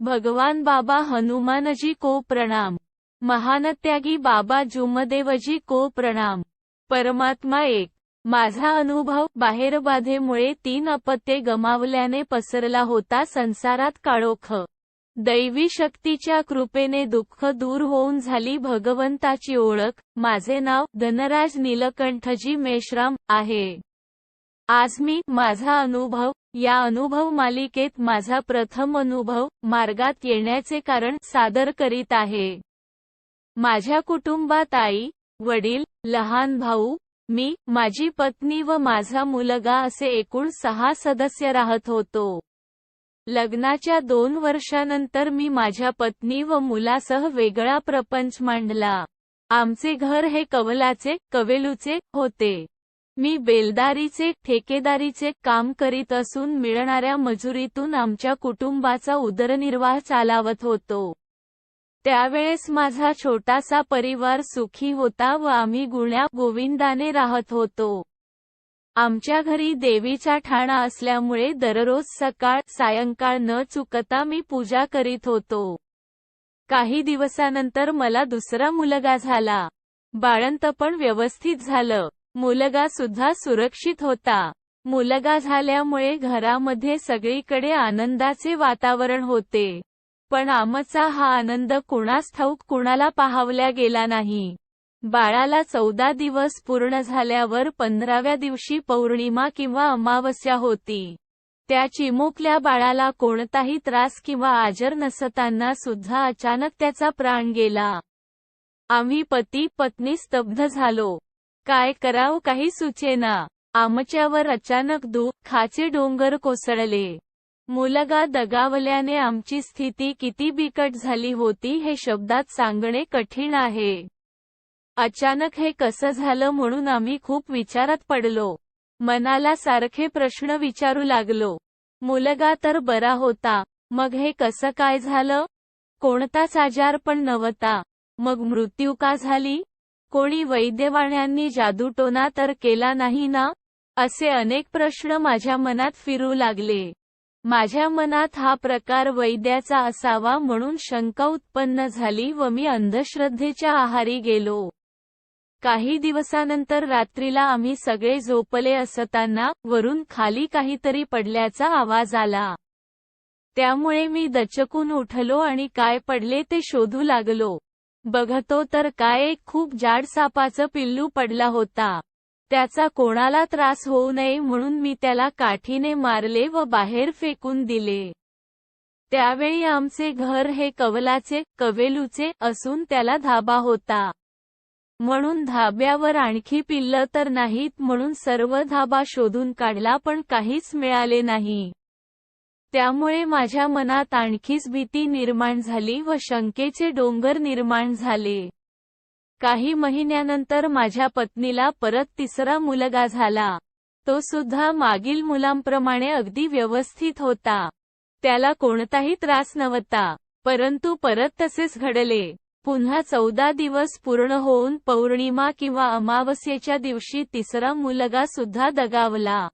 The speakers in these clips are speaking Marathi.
भगवान बाबा हनुमानजी को प्रणाम. महानत्यागी बाबा जुमदेवजी को प्रणाम. परमात्मा एक. माझा अनुभव बाहेरबाधेमुळे तीन अपत्ये गमावल्याने पसरला होता संसारात काळोख. दैवी शक्तीच्या कृपेने दुःख दूर होऊन झाली भगवंताची ओळख. माझे नाव धनराज नीलकंठजी मेश्राम आहे. आज मी माझा अनुभव या अनुभव मालिकेत माझा प्रथम अनुभव मार्गात येण्याचे कारण सादर करीत आहे. माझ्या कुटुंबात आई वडील लहान भाऊ मी माझी पत्नी व माझा मुलगा असे एकूण सहा सदस्य राहत होतो. लग्नाच्या दोन वर्षानंतर मी माझ्या पत्नी व मुलासह वेगळा प्रपंच मांडला. आमचे घर हे कवलाचे कवेलूचे होते. मी बेलदारीचे ठेकेदारीचे काम करीत असून मिळणाऱ्या मजुरीतून आमच्या कुटुंबाचा उदरनिर्वाह चालावत होतो. त्यावेळेस माझा छोटासा परिवार सुखी होता व आम्ही गुण्या गोविंदाने राहत होतो. आमच्या घरी देवीचा ठाणा असल्यामुळे दररोज सकाळ सायंकाळ न चुकता मी पूजा करीत होतो. काही दिवसानंतर मला दुसरा मुलगा झाला. बाळंतपण व्यवस्थित झालं. मुलगा सुद्धा सुरक्षित होता. मुलगा झाल्यामुळे घरामध्ये सगळीकडे आनंदाचे वातावरण होते. पण आमचा हा आनंद कुणास ठाऊक कुणाला पाहावल्या गेला नाही. बाळाला चौदा दिवस पूर्ण झाल्यावर पंधराव्या दिवशी पौर्णिमा किंवा अमावस्या होती. त्या चिमुकल्या बाळाला कोणताही त्रास किंवा आजर नसताना सुद्धा अचानक त्याचा प्राण गेला. आम्ही पती पत्नी स्तब्ध झालो. काय कराव काही सुचेना. आमच्यावर अचानक दुःखाचे डोंगर कोसळले. मुलगा दगावल्याने आमची स्थिती किती बिकट झाली होती हे शब्दात सांगणे कठीण आहे. अचानक हे कसं झालं म्हणून आम्ही खूप विचारात पडलो. मनाला सारखे प्रश्न विचारू लागलो. मुलगा तर बरा होता. मग हे कसं काय झालं? कोणताच आजार पण नव्हता. मग मृत्यू का झाली? कोणी वैद्यवाण्यांनी जादूटोना तर केला नाही ना? असे अनेक प्रश्न माझ्या मनात फिरू लागले. माझ्या मनात हा प्रकार वैद्याचा असावा म्हणून शंका उत्पन्न झाली व मी अंधश्रद्धेच्या आहारी गेलो. काही दिवसानंतर रात्रीला आम्ही सगळे झोपले असताना वरून खाली काहीतरी पडल्याचा आवाज आला. त्यामुळे मी दचकून उठलो आणि काय पडले ते शोधू लागलो. बघतो तर काय एक खूप जाड सापाचं पिल्लू पडला होता. त्याचा कोणाला त्रास होऊ नये म्हणून मी त्याला काठीने मारले व बाहेर फेकून दिले. त्यावेळी आमचे घर हे कवलाचे कवेलूचे असून त्याला धाबा होता. म्हणून धाब्यावर आणखी पिल्ल तर नाहीत म्हणून सर्व धाबा शोधून काढला पण काहीच मिळाले नाही. त्यामुळे माझ्या मनात आणखीच भीती निर्माण झाली व शंकेचे डोंगर निर्माण झाले. काही महिन्यानंतर माझ्या पत्नीला परत तिसरा मुलगा झाला. तो सुद्धा मागील मुलांप्रमाणे अगदी व्यवस्थित होता. त्याला कोणताही त्रास नव्हता परंतु परत तसेच घडले. पुन्हा चौदा दिवस पूर्ण होऊन पौर्णिमा किंवा अमावस्येच्या दिवशी तिसरा मुलगा सुद्धा दगावला.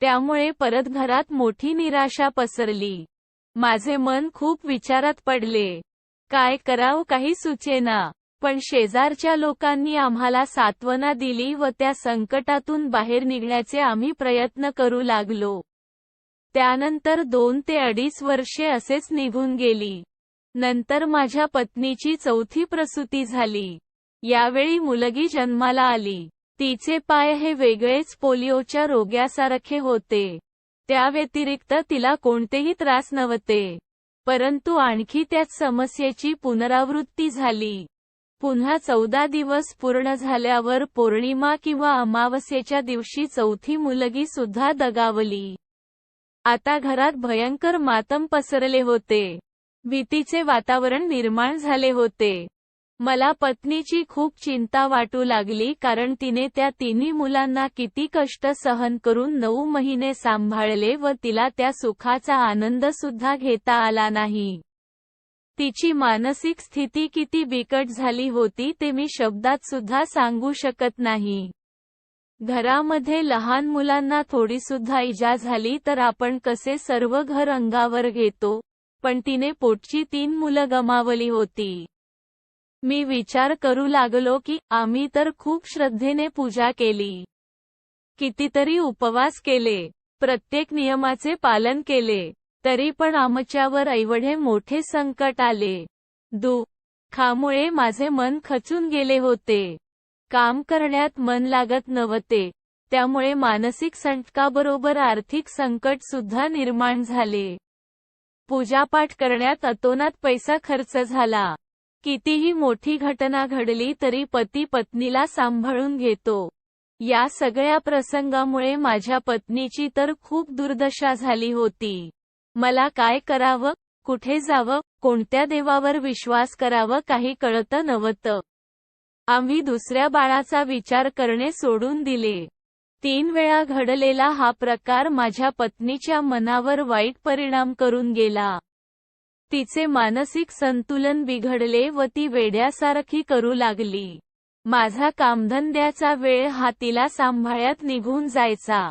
त्यामुळे परत घरात मोठी निराशा पसरली. माझे मन खूप विचारात पडले. काय कराव काही सुचेना. पण शेजारच्या लोकांनी आम्हाला सात्वना दिली व त्या संकटातून बाहेर निघण्याचे आम्ही प्रयत्न करू लागलो. त्यानंतर दोन ते अडीच वर्षे असेच निघून गेली. नंतर माझ्या पत्नीची चौथी प्रसूती झाली. यावेळी मुलगी जन्माला आली. तिचे पाय हे वेगळेच पोलिओच्या रोग्यासारखे होते. त्या व्यतिरिक्त तिला कोणतेही त्रास नव्हते. परंतु आणखी त्याच समस्येची पुनरावृत्ती झाली. पुन्हा चौदा दिवस पूर्ण झाल्यावर पौर्णिमा किंवा अमावस्येच्या दिवशी चौथी मुलगी सुद्धा दगावली. आता घरात भयंकर मातम पसरले होते. भीतीचे वातावरण निर्माण झाले होते. मला पत्नीची खूप चिंता वाटू लागली कारण तिने त्या तिन्ही मुलांना किती कष्ट सहन करून नऊ महिने सांभाळले व तिला त्या सुखाचा आनंद सुद्धा घेता आला नाही. तिची मानसिक स्थिती किती बिकट झाली होती ते मी शब्दात सुद्धा सांगू शकत नाही. घरामध्ये लहान मुलांना थोडीसुद्धा इजा झाली तर आपण कसे सर्व घर अंगावर घेतो पण तिने पोटची तीन मुलं गमावली होती. मी विचार करू लागलो की आम्ही तर खूप श्रद्धेने पूजा केली. कितीतरी उपवास केले. प्रत्येक नियमाचे पालन केले. तरी पण आमच्यावर एवढे मोठे संकट आले. दुःखामुळे माझे मन खचून गेले होते. काम करण्यात मन लागत नव्हते. त्यामुळे मानसिक संकटाबरोबर आर्थिक संकट सुद्धा निर्माण झाले. पूजापाठ करण्यात अतोनात पैसा खर्च झाला. कितीही मोठी घटना घडली तरी पती पत्नीला सांभाळून घेतो. या सगळ्या प्रसंगामुळे माझ्या पत्नीची तर खूप दुर्दशा झाली होती. मला काय करावं कुठे जावं कोणत्या देवावर विश्वास करावं काही कळतं नव्हतं. आम्ही दुसऱ्या बाळाचा विचार करणे सोडून दिले. तीन वेळा घडलेला हा प्रकार माझ्या पत्नीच्या मनावर वाईट परिणाम करून गेला. तिचे मानसिक संतुलन बिघडले व ती वेड्यासारखी करू लागली. माझा कामधंद्याचा वेळ हा तिला सांभाळ्यात निघून जायचा.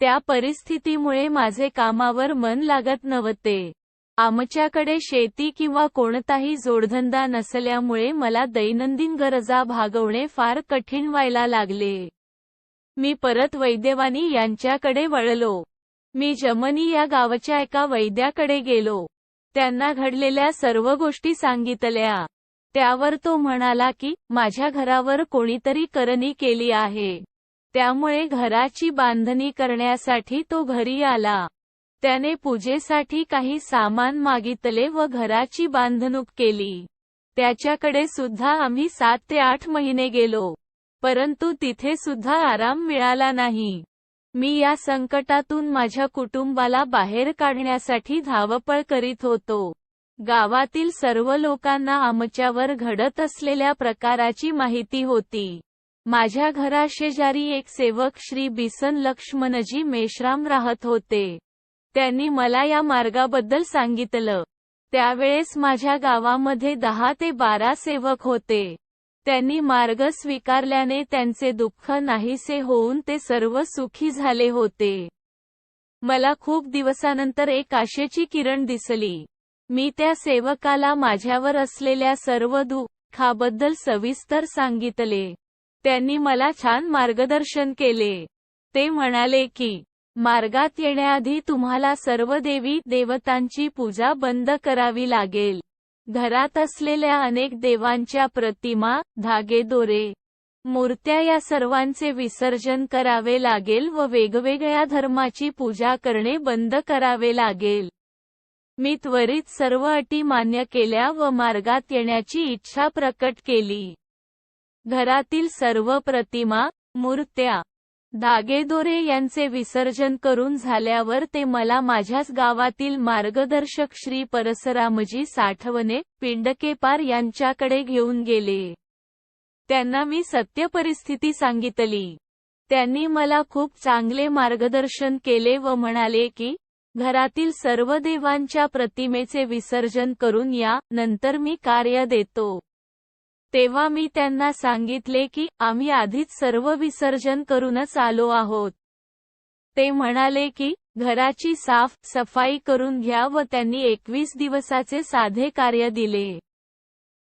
त्या परिस्थितीमुळे माझे कामावर मन लागत नव्हते. आमच्याकडे शेती किंवा कोणताही जोडधंदा नसल्यामुळे मला दैनंदिन गरजा भागवणे फार कठीण व्हायला लागले. मी परत वैद्यवानी यांच्याकडे वळलो. मी जमनी या गावाच्या एका वैद्याकडे गेलो. त्यांना घडलेल्या सर्व गोष्टी सांगितल्या. त्यावर तो म्हणाला की माझ्या घरावर कोणीतरी करणी केली आहे. त्यामुळे घराची बांधणी करण्यासाठी तो घरी आला. त्याने पूजेसाठी काही सामान मागितले व घराची बांधणूक केली. त्याच्याकडे सुद्धा आम्ही सात ते आठ महिने गेलो. परंतु तिथे सुद्धा आराम मिळाला नाही. मी या संकटातून माझ्या कुटुंबाला बाहेर काढण्यासाठी धावपळ करीत होतो. गावातील सर्व लोकांना आमच्यावर घडत असलेल्या प्रकाराची माहिती होती. माझ्या घराशेजारी एक सेवक श्री बिसन लक्ष्मणजी मेश्राम राहत होते. त्यांनी मला या मार्गाबद्दल सांगितलं. त्यावेळेस माझ्या गावामध्ये दहा ते बारा सेवक होते. त्यांनी मार्ग स्वीकारल्याने त्यांचे दुःख नाहीसे होऊन ते सर्व सुखी झाले होते. मला खूप दिवसानंतर एक आशेची किरण दिसली. मी त्या सेवकाला माझ्यावर असलेल्या सर्व दुःखाबद्दल सविस्तर सांगितले. त्यांनी मला छान मार्गदर्शन केले. ते म्हणाले की मार्गात येण्याआधी तुम्हाला सर्व देवी देवतांची पूजा बंद करावी लागेल. घरात असलेल्या अनेक देवांच्या प्रतिमा धागेदोरे मूर्त्या या सर्वांचे विसर्जन करावे लागेल व वेगवेगळ्या धर्माची पूजा करणे बंद करावे लागेल. मी त्वरित सर्व अटी मान्य केल्या व मार्गात येण्याची इच्छा प्रकट केली. घरातील सर्व प्रतिमा मूर्त्या दागेदोरे यांचे विसर्जन करून झाल्यावर ते मला माझ्याच गावातील मार्गदर्शक श्री परसरामजी साठवणे पिंडकेपार यांच्याकडे घेऊन गेले. त्यांना मी सत्य परिस्थिती सांगितली. त्यांनी मला खूप चांगले मार्गदर्शन केले व म्हणाले की घरातील सर्व देवांच्या प्रतिमेचे विसर्जन करून या नंतर मी कार्य देतो. तेव्हा मी त्यांना सांगितले की आम्ही आधीच सर्व विसर्जन करूनच आलो आहोत. ते म्हणाले की घराची साफ सफाई करून घ्या व त्यांनी एकवीस दिवसाचे साधे कार्य दिले.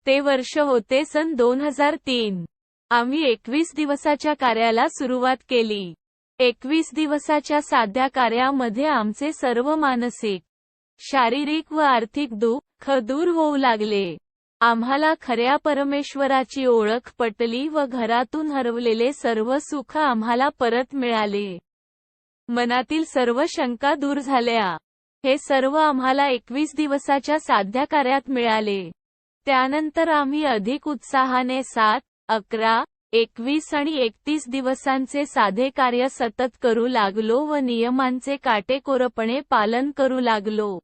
ते वर्ष होते सन दोन हजार तीन. आम्ही एकवीस दिवसाच्या कार्याला सुरुवात केली. एकवीस दिवसाच्या साध्या कार्यामध्ये आमचे सर्व मानसिक शारीरिक व आर्थिक दुःख दूर होऊ लागले. आम्हाला खऱ्या परमेश्वराची ओळख पटली व घरातून हरवलेले सर्व सुख आम्हाला परत मिळाले. मनातील सर्व शंका दूर झाल्या. हे सर्व आम्हाला एकवीस दिवसाच्या साध्या कार्यात मिळाले. त्यानंतर आम्ही अधिक उत्साहाने सात अकरा एकवीस आणि एकतीस दिवसांचे साधे कार्य सतत करू लागलो व नियमांचे काटेकोरपणे पालन करू लागलो.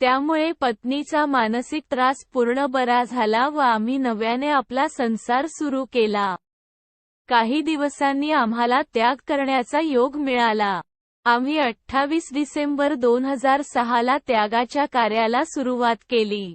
त्यामुळे पत्नीचा मानसिक त्रास पूर्ण बरा झाला व आम्ही नव्याने आपला संसार सुरू केला. काही दिवसांनी आम्हाला त्याग करण्याचा योग मिळाला. आम्ही अठ्ठावीस डिसेंबर दोन हजार सहाला त्यागाच्या कार्याला सुरुवात केली.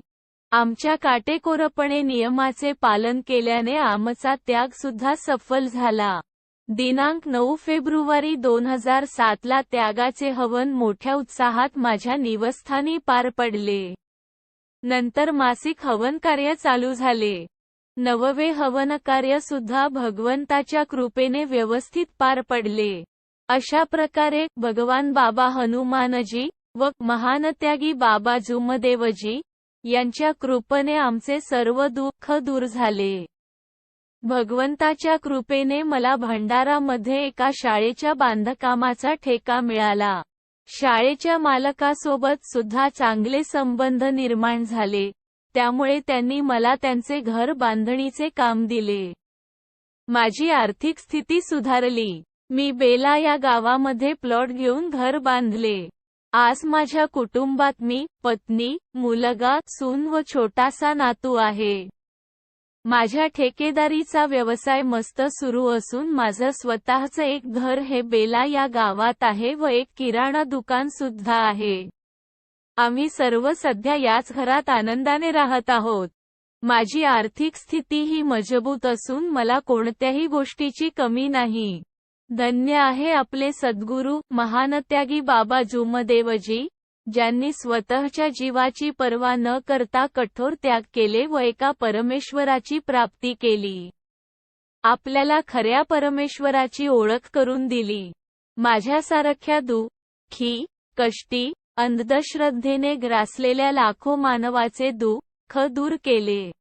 आमच्या काटेकोरपणे नियमाचे पालन केल्याने आमचा त्याग सुद्धा सफल झाला. दिनांक नऊ फेब्रुवारी दोन हजार सातला त्यागाचे हवन मोठ्या उत्साहात माझ्या निवस्थानी पार पडले. नंतर मासिक हवन कार्य चालू झाले. नववे हवन कार्य सुद्धा भगवंताच्या कृपेने व्यवस्थित पार पडले. अशा प्रकारे भगवान बाबा हनुमानजी व महानत्यागी बाबा जुमदेवजी यांच्या कृपेने आमचे सर्व दुःख दूर झाले. भगवंताच्या कृपेने मला भंडारामध्ये एका शाळेच्या बांधकामाचा ठेका मिळाला. शाळेच्या मालकासोबत सुद्धा चांगले संबंध निर्माण झाले. त्यामुळे त्यांनी मला त्यांचे घर बांधणीचे काम दिले. माझी आर्थिक स्थिती सुधारली. मी बेला या गावामध्ये प्लॉट घेऊन घर बांधले. आज माझ्या कुटुंबात मी पत्नी मुलगा सून व छोटासा नातू आहे. माझ्या ठेकेदारीचा व्यवसाय मस्त सुरू असून माझं स्वतःचं एक घर हे बेला या गावात आहे व एक किराणा दुकान सुद्धा आहे. आम्ही सर्व सध्या याच घरात आनंदाने राहत आहोत. माझी आर्थिक स्थिती ही मजबूत असून मला कोणत्याही गोष्टीची कमी नाही. धन्य आहे आपले सद्गुरू महानत्यागी बाबा जुमदेवजी. ज्यांनी स्वतःच्या जीवाची पर्वा न करता कठोर त्याग केले व एका परमेश्वराची प्राप्ती केली. आपल्याला खऱ्या परमेश्वराची ओळख करून दिली. माझ्यासारख्या दुःखी कष्टी अंधश्रद्धेने ग्रासलेल्या लाखो मानवाचे दुःख दूर केले.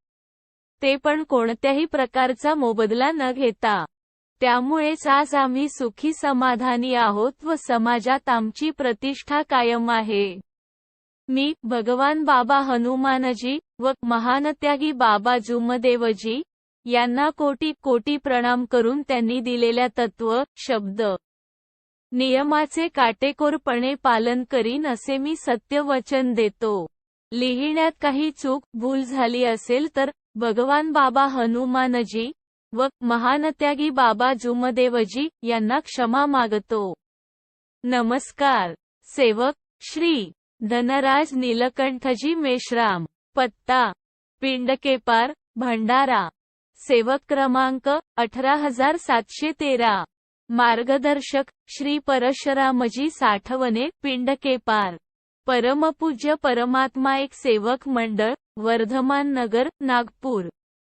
ते पण कोणत्याही प्रकारचा मोबदला न घेता. त्यामुळेच आज आम्ही सुखी समाधानी आहोत व समाजात आमची प्रतिष्ठा कायम आहे. मी भगवान बाबा हनुमानजी व महानत्यागी बाबा जुमदेवजी यांना कोटी कोटी प्रणाम करून त्यांनी दिलेल्या तत्व शब्द नियमाचे काटेकोरपणे पालन करीन असे मी सत्य वचन देतो. लिहिण्यात काही चूक भूल झाली असेल तर भगवान बाबा हनुमानजी व महानत्यागी बाबा जुमदेवजी यांना क्षमा मागतो. नमस्कार. सेवक श्री धनराज नीलकंठजी मेश्राम पत्ता पिंडकेपार भंडारा. सेवक क्रमांक अठरा हजार सातशे तेरा. मार्गदर्शक श्री परशुरामजी साठवणे पिंडकेपार. परमपूज्य परमात्मा एक सेवक मंडळ वर्धमान नगर नागपूर.